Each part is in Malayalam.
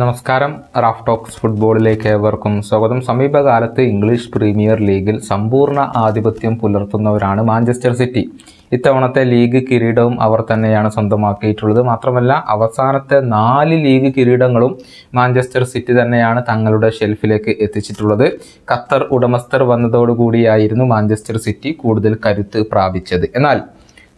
നമസ്കാരം. റാഫ് ടോക്സ് ഫുട്ബോളിലേക്ക് ഏവർക്കും സ്വാഗതം. സമീപകാലത്ത് ഇംഗ്ലീഷ് പ്രീമിയർ ലീഗിൽ സമ്പൂർണ ആധിപത്യം പുലർത്തുന്നവരാണ് മാഞ്ചസ്റ്റർ സിറ്റി. ഇത്തവണത്തെ ലീഗ് കിരീടവും അവർ തന്നെയാണ് സ്വന്തമാക്കിയിട്ടുള്ളത്. മാത്രമല്ല അവസാനത്തെ നാല് ലീഗ് കിരീടങ്ങളും മാഞ്ചസ്റ്റർ സിറ്റി തന്നെയാണ് തങ്ങളുടെ ഷെൽഫിലേക്ക് എത്തിച്ചിട്ടുള്ളത്. ഖത്തർ ഉടമസ്ഥർ വന്നതോടുകൂടിയായിരുന്നു മാഞ്ചസ്റ്റർ സിറ്റി കൂടുതൽ കരുത്ത് പ്രാപിച്ചത്. എന്നാൽ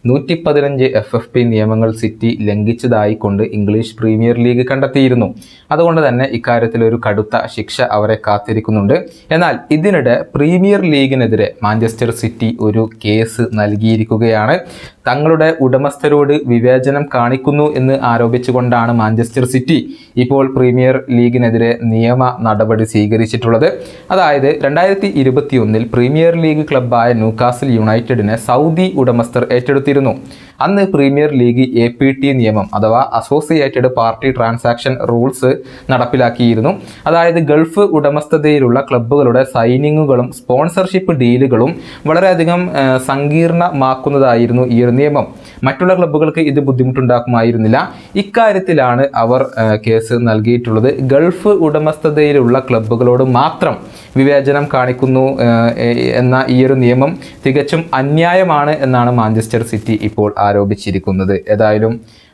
നൂറ്റി പതിനഞ്ച് എഫ് എഫ് പി നിയമങ്ങൾ സിറ്റി ലംഘിച്ചതായി കൊണ്ട് ഇംഗ്ലീഷ് പ്രീമിയർ ലീഗ് കണ്ടെത്തിയിരുന്നു. അതുകൊണ്ട് തന്നെ ഇക്കാര്യത്തിൽ ഒരു കടുത്ത ശിക്ഷ അവരെ കാത്തിരിക്കുന്നുണ്ട്. എന്നാൽ ഇതിനിടെ പ്രീമിയർ ലീഗിനെതിരെ മാഞ്ചസ്റ്റർ സിറ്റി ഒരു കേസ് നൽകിയിരിക്കുകയാണ്. തങ്ങളുടെ ഉടമസ്ഥരോട് വിവേചനം കാണിക്കുന്നു എന്ന് ആരോപിച്ചുകൊണ്ടാണ് മാഞ്ചസ്റ്റർ സിറ്റി ഇപ്പോൾ പ്രീമിയർ ലീഗിനെതിരെ നിയമ നടപടി സ്വീകരിച്ചിട്ടുള്ളത്. അതായത് രണ്ടായിരത്തി ഇരുപത്തിയൊന്നിൽ പ്രീമിയർ ലീഗ് ക്ലബ്ബായ ന്യൂകാസിൽ യുണൈറ്റഡിനെ സൗദി ഉടമസ്ഥർ ഏറ്റെടുത്തിരുന്നു. അന്ന് Premier League A P T നിയമം അഥവാ അസോസിയേറ്റഡ് പാർട്ടി ട്രാൻസാക്ഷൻ റൂൾസ് നടപ്പിലാക്കിയിരുന്നു. അതായത് ഗൾഫ് ഉടമസ്ഥതയിലുള്ള ക്ലബ്ബുകളുടെ സൈനിങ്ങുകളും സ്പോൺസർഷിപ്പ് ഡീലുകളും വളരെയധികം സങ്കീർണമാക്കുന്നതായിരുന്നു ഈ ഒരു നിയമം. മറ്റുള്ള ക്ലബ്ബുകൾക്ക് ഇത് ബുദ്ധിമുട്ടുണ്ടാക്കുമായിരുന്നില്ല. ഇക്കാര്യത്തിലാണ് അവർ കേസ് നൽകിയിട്ടുള്ളത്. ഗൾഫ് ഉടമസ്ഥതയിലുള്ള ക്ലബ്ബുകളോട് മാത്രം വിവേചനം കാണിക്കുന്നു എന്ന ഈയൊരു നിയമം തികച്ചും അന്യായമാണ് എന്നാണ് മാഞ്ചസ്റ്റർ സിറ്റി ഇപ്പോൾ ആരോപിച്ചിരിക്കുന്നത്. ഏതായാലും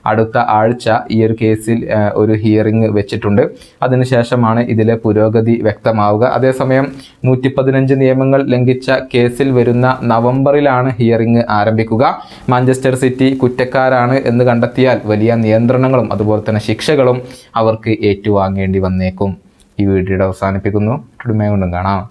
അടുത്ത ആഴ്ച ഈ ഒരു കേസിൽ ഒരു ഹിയറിംഗ് വെച്ചിട്ടുണ്ട്. അതിനുശേഷമാണ് ഇതിലെ പുരോഗതി വ്യക്തമാവുക. അതേസമയം നൂറ്റി പതിനഞ്ച് നിയമങ്ങൾ ലംഘിച്ച കേസിൽ വരുന്ന നവംബറിലാണ് ഹിയറിംഗ് ആരംഭിക്കുക. മാഞ്ചസ്റ്റർ സിറ്റി കുറ്റക്കാരാണ് എന്ന് കണ്ടെത്തിയാൽ വലിയ നിയന്ത്രണങ്ങളും അതുപോലെ തന്നെ ശിക്ഷകളും അവർക്ക് ഏറ്റുവാങ്ങേണ്ടി വന്നേക്കും. ഈ വീഡിയോയുടെ അവസാനിപ്പിക്കുന്നു. കൊണ്ടും കാണാം.